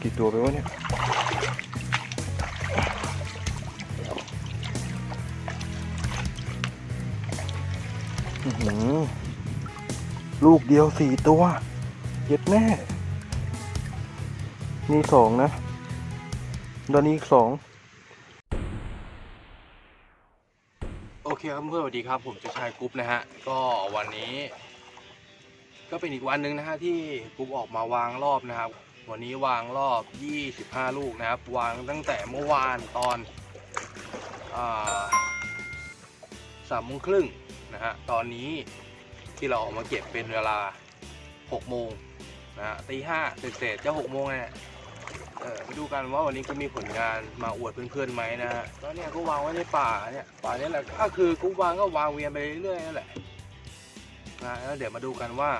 กี่ตัวไปวะเนี่ยอือหือลูกเดียวสี่ตัว เย็ดแม่นี่สองนะ ตอนนี้อีกสองโอเคครับเพื่อนสวัสดีครับ ผมจะชายกรุ๊ปนะฮะ ก็วันนี้ ก็เป็นอีกวันหนึ่งนะฮะที่กรุ๊ปออกมาวางรอบนะครับ วันนี้วางรอบ 25 ลูกนะครับ วางตั้งแต่เมื่อวานตอนสามโมงครึ่งนะฮะ ตอนนี้ที่เราออกมาเก็บเป็นเวลา 6 โมงนะฮะตีห้าเศษๆจะ 6 โมงเนี่ยเออไปดูกันว่าวันนี้ก็มีผลงานมาอวดเพื่อนๆไหมนะฮะก็เนี่ยก็วางไว้ในป่าเนี่ย ป่าเนี่ยแหละก็คือกูวางก็วางเวียนไปเรื่อยๆนั่นแหละ นะแล้วเดี๋ยวมาดูกันว่า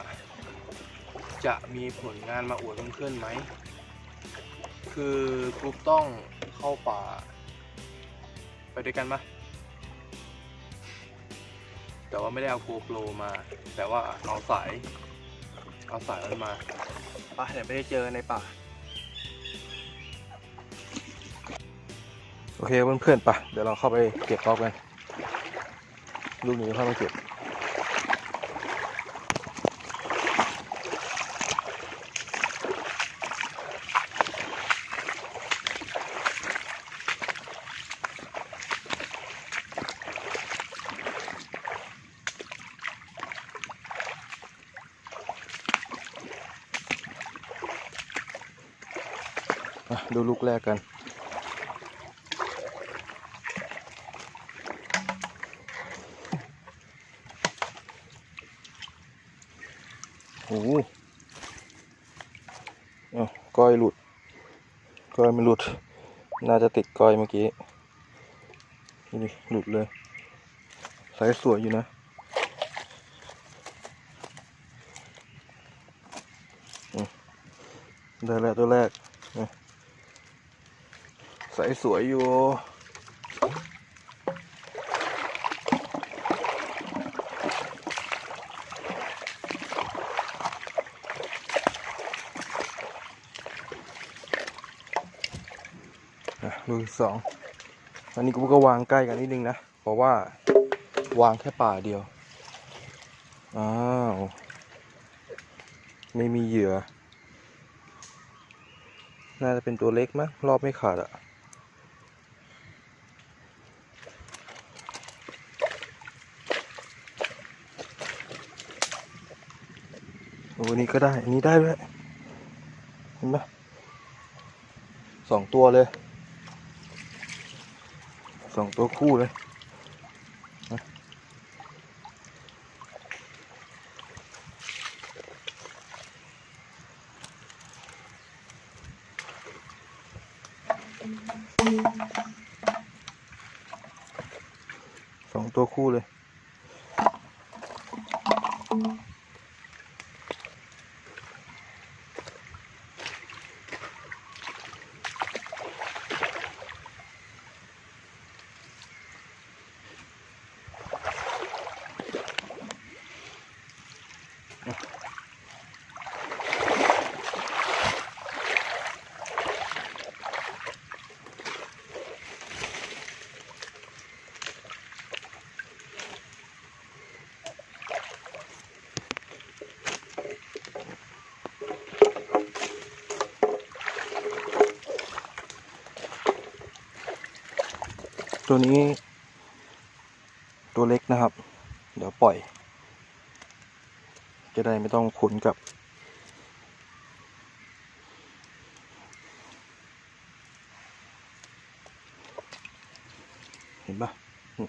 จะมีผลงานมาอวดเพื่อนๆไหม คือกรุ๊ปต้องเข้าป่า ไปด้วยกันปะแต่ว่าไม่ได้เอาโกโปรมา แต่ว่าเอาสาย เอาสายมันมาไปเดี๋ยวไปได้เจอในป่า โอเคเพื่อนๆปะเดี๋ยวเราเข้าไปเก็บรอบกันลูกนี้เข้าไปเก็บ ดูลูกแรกกัน โอ้โหก้อยหลุด ก้อยไม่หลุด น่าจะติดก้อยเมื่อกี้ นี่หลุดเลย สายสวยอยู่นะได้แล้วตัวแรกนี่สายสวยอยู่ลูกสองอันนี้กูก็วางใกล้กันนิดนึงนะ เพราะว่าวางแค่ป่าเดียว อ้าว ไม่มีเหยื่อ น่าจะเป็นตัวเล็กมั้งรอบไม่ขาดอะ อ้นี่ก็ได้ อันนี้ได้ด้วยเห็นไหมสองตัวเลยสองตัวคู่เลยสองตัวคู่เลย ตัวนี้ ตัวเล็กนะครับ เดี๋ยวปล่อย จะได้ไม่ต้องขุนกับ เห็นปะอืม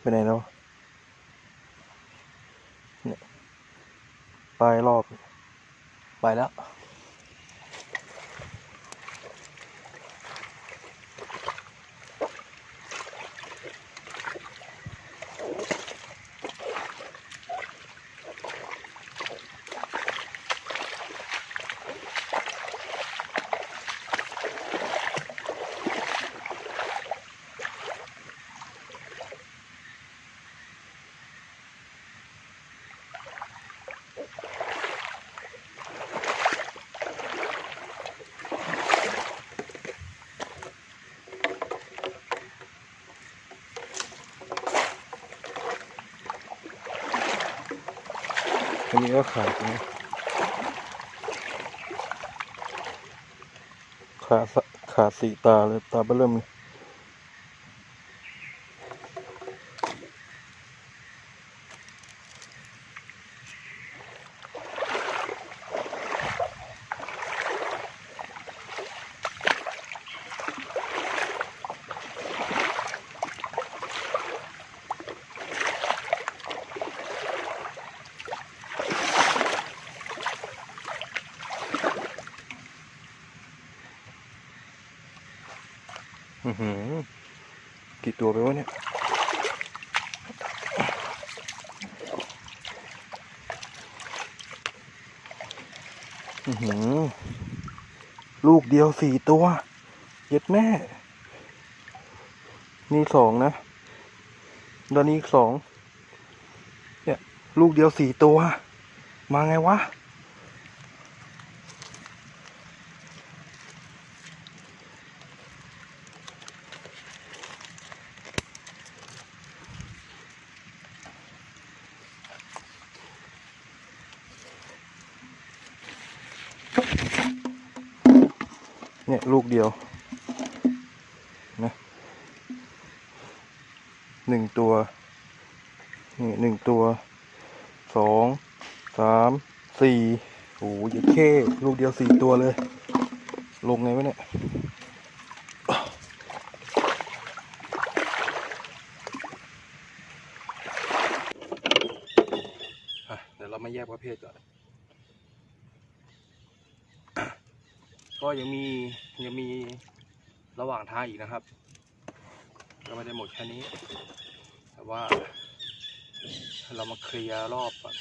ไปไหนแล้วเนี่ยไปรอบ ไปแล้ว นี้ก็ขาดนะขาดขาดสีตาเลยตาเบิ่มเลย กี่ตัวไปวะเนี่ยอือหือลูกเดียวสี่ตัว เย็ดแม่ นี่สองนะตอนนี้อีกสอง เนี่ย ลูกเดียวสี่ตัว มาไงวะ เนี่ยลูกเดียวนะหนึ่งตัว นี่หนึ่งตัวสองสามสี่โอ้ยเค่ลูกเดียวสี่ตัวเลย ลงไงวะเนี่ยเดี๋ยวเรามาแยกประเภทก่อน ก็ยังมียังมีระหว่างทางอีกนะครับก็ไม่ได้หมดแค่นี้ แต่ว่าเรามาเคลียร์รอบก่อน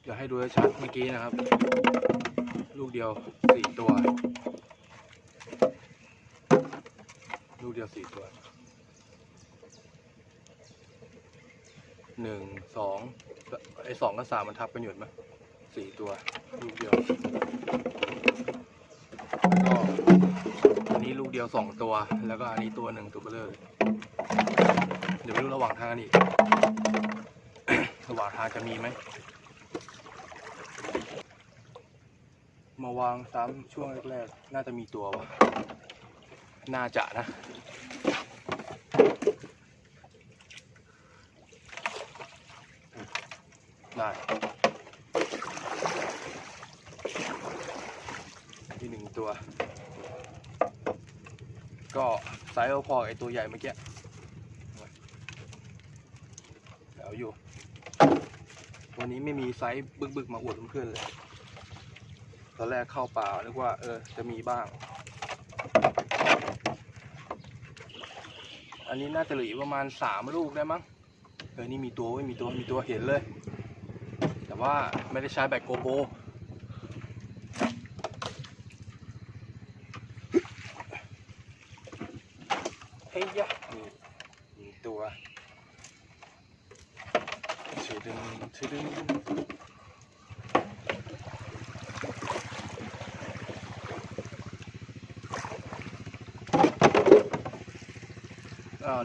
เดี๋ยวให้ดูให้ชัดเมื่อกี้นะครับ ลูกเดียวสี่ตัว ลูกเดียวสี่ตัวหนึ่งสองไอ้สองกับสามมันทับกันอยู่ไหม สี่ตัวลูกเดียวก็อันนี้ลูกเดียวสองตัว แล้วก็อันนี้ตัวหนึ่งตัวเบลเลอร์เดี๋ยวไปดูระหว่างทางกันอีกระหว่างทางจะมีไหมมาวางซ้ำช่วงแรกๆ น่าจะมีตัววะน่าจะนะ ได้ที่หนึ่ งตัว ก็ไซส์พอไอตัวใหญ่เมื่อกี้เดี๋ยวอยู่วันนี้ไม่มีไซส์บึกๆมาอวดเพื่อนเลย ตอนแรกเข้าป่านึกว่า เออ จะมีบ้าง อันนี้น่าจะเหลือประมาณสามลูกได้มั้งเออนี่มีตัวไม่มีตัวมีตัวเห็นเลย แต่ว่าไม่ได้ใช้แบตโกโบเฮ้ยยะนี่มีตัวชื่ อ้าว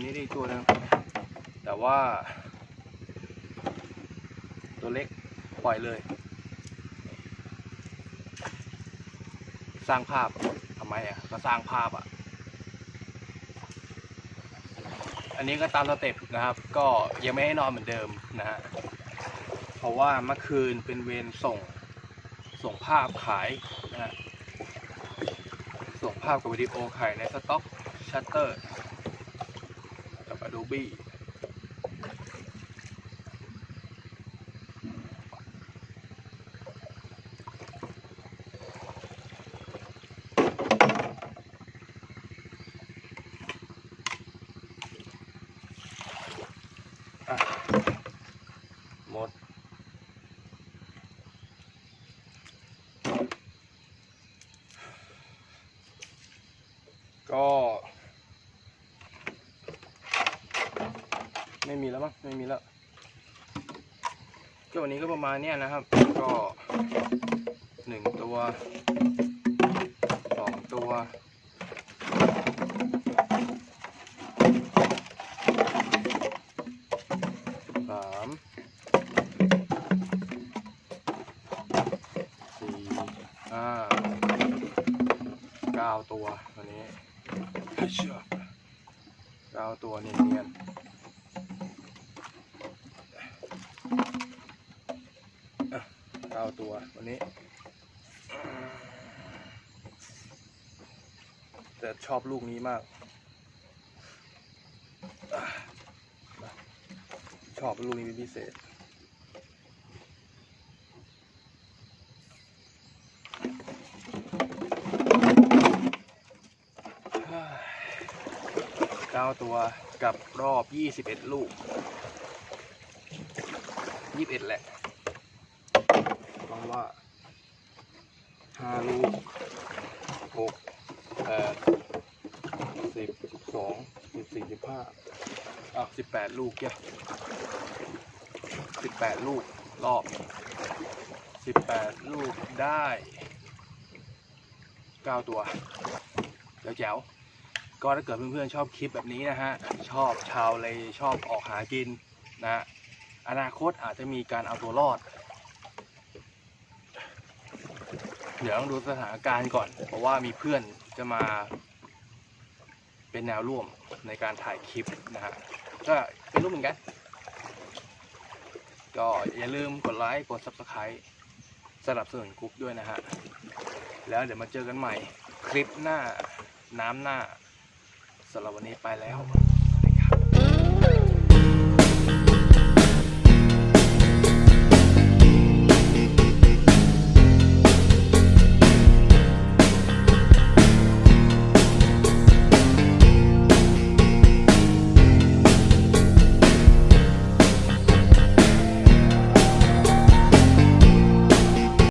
นี่ได้ตัวหนึงแต่ว่า ตัวเล็กปล่อยเลย สร้างภาพทำไมอะก็สร้างภาพอะ อันนี้ก็ตามสเต็ปนะครับ ก็ยังไม่ให้นอนเหมือนเดิมนะฮะ ราะว่าเมื่อคืนเป็นเวรส่งส่งภาพขายนะฮะส่งภาพกับวิดีโอขายในสต็อกชัตเตอร์กับ Adobe มั้งไม่มีแล้วก็วันนี้ก็ประมาณนี้นะครับ ก็หนึ่งตัวสองตัวสามสี่ห้าเก้าตัววันนี้เก้าตัวเนียนๆ ตัววันนี้ แต่ชอบลูกนี้มาก ชอบลูกนี้เป็นพิเศษเก้าตัวกับรอบยี่สิบเอ็ดลูกยี่สิบเอ็ดแหละ เพราะว่าห้าลูกหกแปดสิบสิบสองสิบสี่สิบห้าอะสิบแปดลูกแกสิบแปดลูกรอบสิบแปดลูกได้เก้าตัวเดี๋ยวแจ๋วก็ถ้าเกิดเพื่อนๆชอบคลิปแบบนี้นะฮะ ชอบชาวเลยชอบออกหากินนะฮะอนาคตอาจจะมีการเอาตัวรอด เดี๋ยวต้องดูสถานการณ์ก่อน เพราะว่ามีเพื่อนจะมา เป็นแนวร่วมในการถ่ายคลิปนะฮะก็เป็นรูปเหมือนกัน ก็อย่าลืมกดไลค์กด subscribe สนับสนุนกรุ๊ปด้วยนะฮะ แล้วเดี๋ยวมาเจอกันใหม่คลิปหน้าน้ำหน้าสำหรับวันนี้ไปแล้ว